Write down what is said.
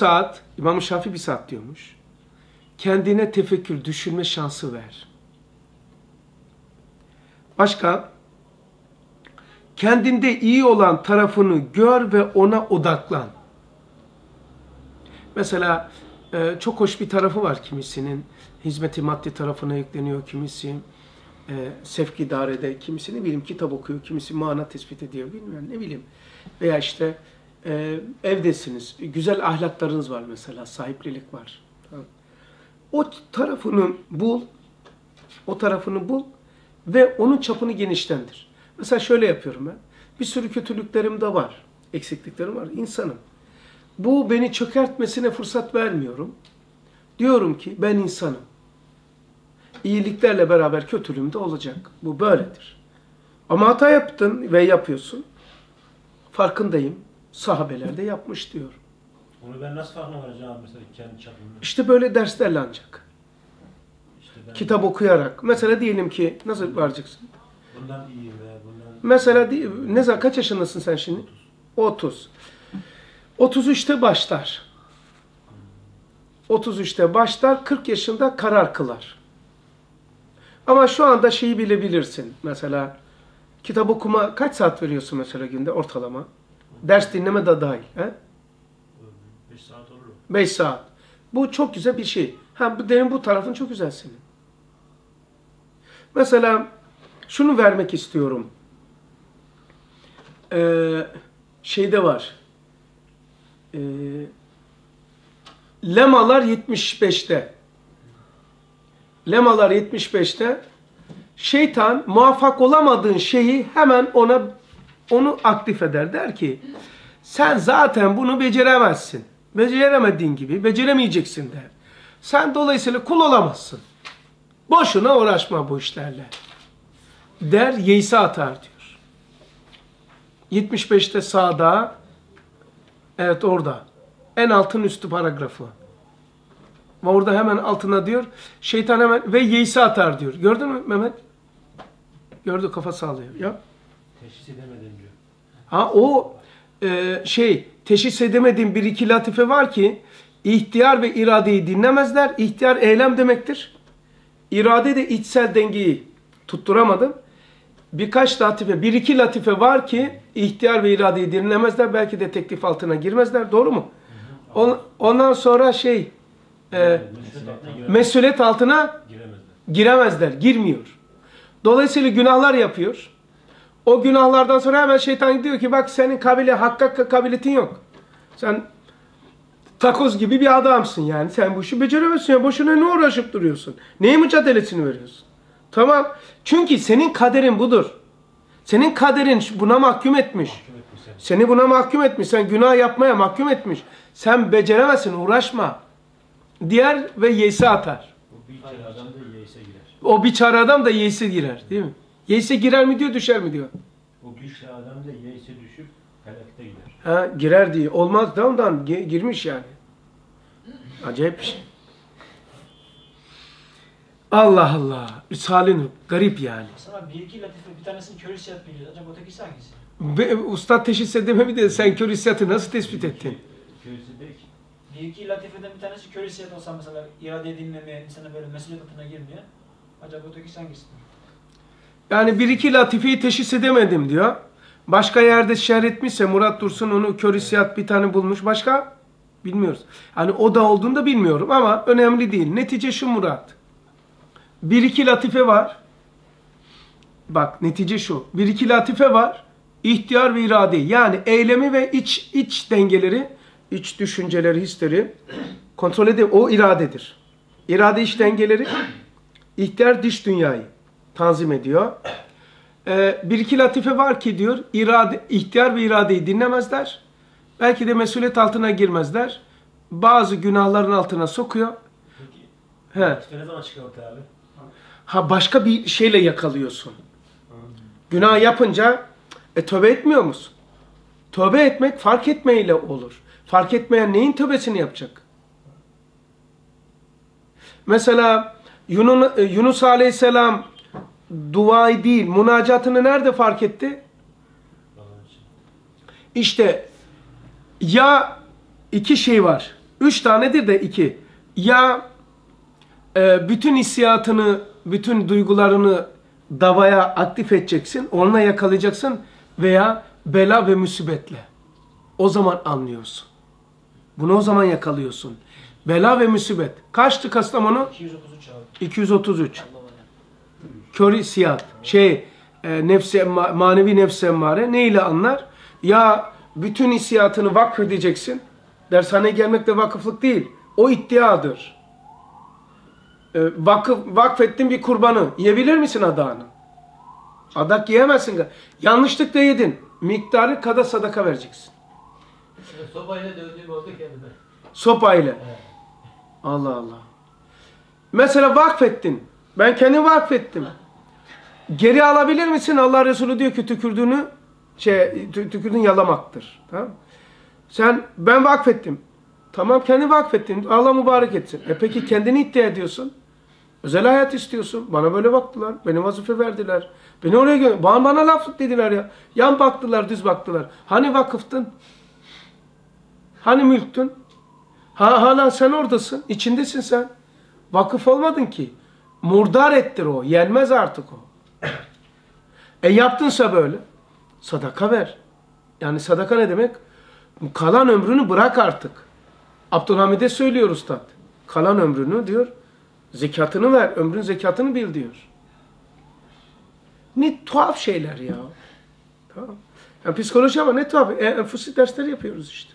saat, İmam-ı Şafii bir saat diyormuş. Kendine tefekkür, düşünme şansı ver. Başka? Kendinde iyi olan tarafını gör ve ona odaklan. Mesela e, çok hoş bir tarafı var kimisinin. Hizmeti maddi tarafına yükleniyor kimisi. E, sevk idarede, kimisi ne bileyim kitap okuyor, kimisi mana tespit ediyor bilmiyorum ne bileyim. Veya işte e, evdesiniz, güzel ahlaklarınız var mesela, sahiplilik var. O tarafını bul, o tarafını bul ve onun çapını genişlendir. Mesela şöyle yapıyorum ben. Bir sürü kötülüklerim de var, eksikliklerim var, insanım. Bu beni çökertmesine fırsat vermiyorum. Diyorum ki ben insanım. İyiliklerle beraber kötülüğüm de olacak. Bu böyledir. Ama hata yaptın ve yapıyorsun. Farkındayım. Sahabeler de yapmış diyor. Onu ben nasıl farkına varacağım mesela kendi çapımda? İşte böyle derslerle ancak. İşte ben Kitap okuyarak. Mesela diyelim ki nasıl varacaksın? bundan iyiyim veya bundan... Mesela ne zaman kaç yaşındasın sen şimdi? 30. 33'te başlar. 33'te başlar, 40 yaşında karar kılar. Ama şu anda şeyi bilebilirsin. Mesela kitap okuma kaç saat veriyorsun mesela günde ortalama? Ders dinleme de dahil. He? 5 saat olur. 5 saat. Bu çok güzel bir şey. Ha, bu- derin bu tarafın çok güzel senin. Mesela şunu vermek istiyorum. Ee, şeyde var. Ee, Lemalar 75'te. Lemalar 75'te. Şeytan muvaffak olamadığın şeyi hemen ona onu aktif eder. Der ki sen zaten bunu beceremezsin. Beceremediğin gibi beceremeyeceksin der. Sen dolayısıyla kul olamazsın. Boşuna uğraşma bu işlerle. Der yeyse atar diyor. 75'te sağda evet orada en altın üstü paragrafı. Ve orada hemen altına diyor şeytan hemen ve yeyse atar diyor. Gördün mü Mehmet? Gördü kafa sallıyor. Ya. Teşhis edemedim diyor. Ha o e, şey teşhis edemediğim bir iki latife var ki ihtiyar ve iradeyi dinlemezler. İhtiyar eylem demektir. İrade de içsel dengeyi tutturamadım. Birkaç latife, bir iki latife var ki ihtiyar ve iradeyi dinlemezler. Belki de teklif altına girmezler. Doğru mu? On- Ondan sonra şey e, Mesuliyet altına giremezler, girmiyor. Dolayısıyla günahlar yapıyor. O günahlardan sonra hemen şeytan diyor ki bak senin kabile, hakka kabiliyetin yok. Sen takoz gibi bir adamsın yani. Sen bu işi beceremezsin ya. Boşuna ne uğraşıp duruyorsun? Neyin mücadelesini veriyorsun? Tamam. Çünkü senin kaderin budur. Senin kaderin buna mahkum etmiş. Mahkum etmiş seni. Seni buna mahkum etmiş. Sen günah yapmaya mahkum etmiş. Sen beceremezsin, uğraşma. Diğer ve yesi atar. Bu bir kere adam da yeise girer. O biçare adam da yeyse girer değil mi? Yeyse girer mi diyor düşer mi diyor. O güçlü adam da yeise düşüp felakete gider. Ha girer diye. Olmaz da ondan gi- girmiş yani. Acayip bir şey. Allah Allah. Risalin garip yani. Sana bir iki latife bir tanesini kör hissiyat biliyoruz. Acaba ötekisi hangisi? Ve ustad teşhis edememi de sen kör hissiyatı nasıl tespit ettin? Değil ki. Bir iki latifeden bir tanesi kör hissiyat olsa mesela irade dinlemeye, insana böyle mesuliyet altına girmeye. Acaba ötekisi hangisi? Yani bir iki latifeyi teşhis edemedim diyor. Başka yerde şerh etmişse Murat Dursun onu kör hissiyat bir tane bulmuş. Başka? Bilmiyoruz. Hani o da olduğunu da bilmiyorum ama önemli değil. Netice şu Murat. Bir iki latife var. Bak netice şu. Bir iki latife var. İhtiyar ve irade. Yani eylemi ve iç iç dengeleri, iç düşünceleri, hisleri kontrol edip o iradedir. İrade iç dengeleri, ihtiyar dış dünyayı tanzim ediyor. Ee, bir iki latife var ki diyor, irade, ihtiyar ve iradeyi dinlemezler. Belki de mesuliyet altına girmezler. Bazı günahların altına sokuyor. Peki. He. Latife ne zaman ortaya abi? Ha başka bir şeyle yakalıyorsun. Günah yapınca e tövbe etmiyor musun? Tövbe etmek fark etmeyle olur. Fark etmeyen neyin tövbesini yapacak? Mesela Yunus, e, Yunus Aleyhisselam duayı değil, münacatını nerede fark etti? İşte ya iki şey var. Üç tanedir de iki. Ya e, bütün hissiyatını, bütün duygularını davaya aktif edeceksin, onunla yakalayacaksın veya bela ve musibetle. O zaman anlıyorsun. Bunu o zaman yakalıyorsun. Bela ve musibet. Kaçtı Kastamonu? 233 abi. 233. Allah Allah. Kör hissiyat. Şey, e, nefsi, emma- manevi nefsi emmare. Ne ile anlar? Ya bütün hissiyatını vakfedeceksin. Dershaneye gelmek de vakıflık değil. O iddiadır. E, vakıf, vakfettin bir kurbanı. Yiyebilir misin adağını? Adak yiyemezsin. Yanlışlıkla yedin. Miktarı kadar sadaka vereceksin. Sobayla dövdüğüm oldu kendime. Sopayla. Evet. Allah Allah. Mesela vakfettin. Ben kendim vakfettim. Geri alabilir misin? Allah Resulü diyor ki tükürdüğünü şey tü- tükürdüğün yalamaktır. Tamam? Sen ben vakfettim. Tamam kendi vakfettin. Allah mübarek etsin. E peki kendini iddia ediyorsun. Özel hayat istiyorsun. Bana böyle baktılar. Beni vazife verdiler. Beni oraya gö bana, bana laf dediler ya. Yan baktılar, düz baktılar. Hani vakıftın? Hani mülktün? Ha, hala sen oradasın. içindesin sen. Vakıf olmadın ki. Murdar ettir o. Yenmez artık o. E yaptınsa böyle. Sadaka ver. Yani sadaka ne demek? Kalan ömrünü bırak artık. Abdülhamid'e söylüyor ustad. Kalan ömrünü diyor. Zekatını ver. Ömrün zekatını bil diyor. Ne tuhaf şeyler ya. Tamam. Yani psikoloji ama ne tuhaf. E, enfüsi dersleri yapıyoruz işte.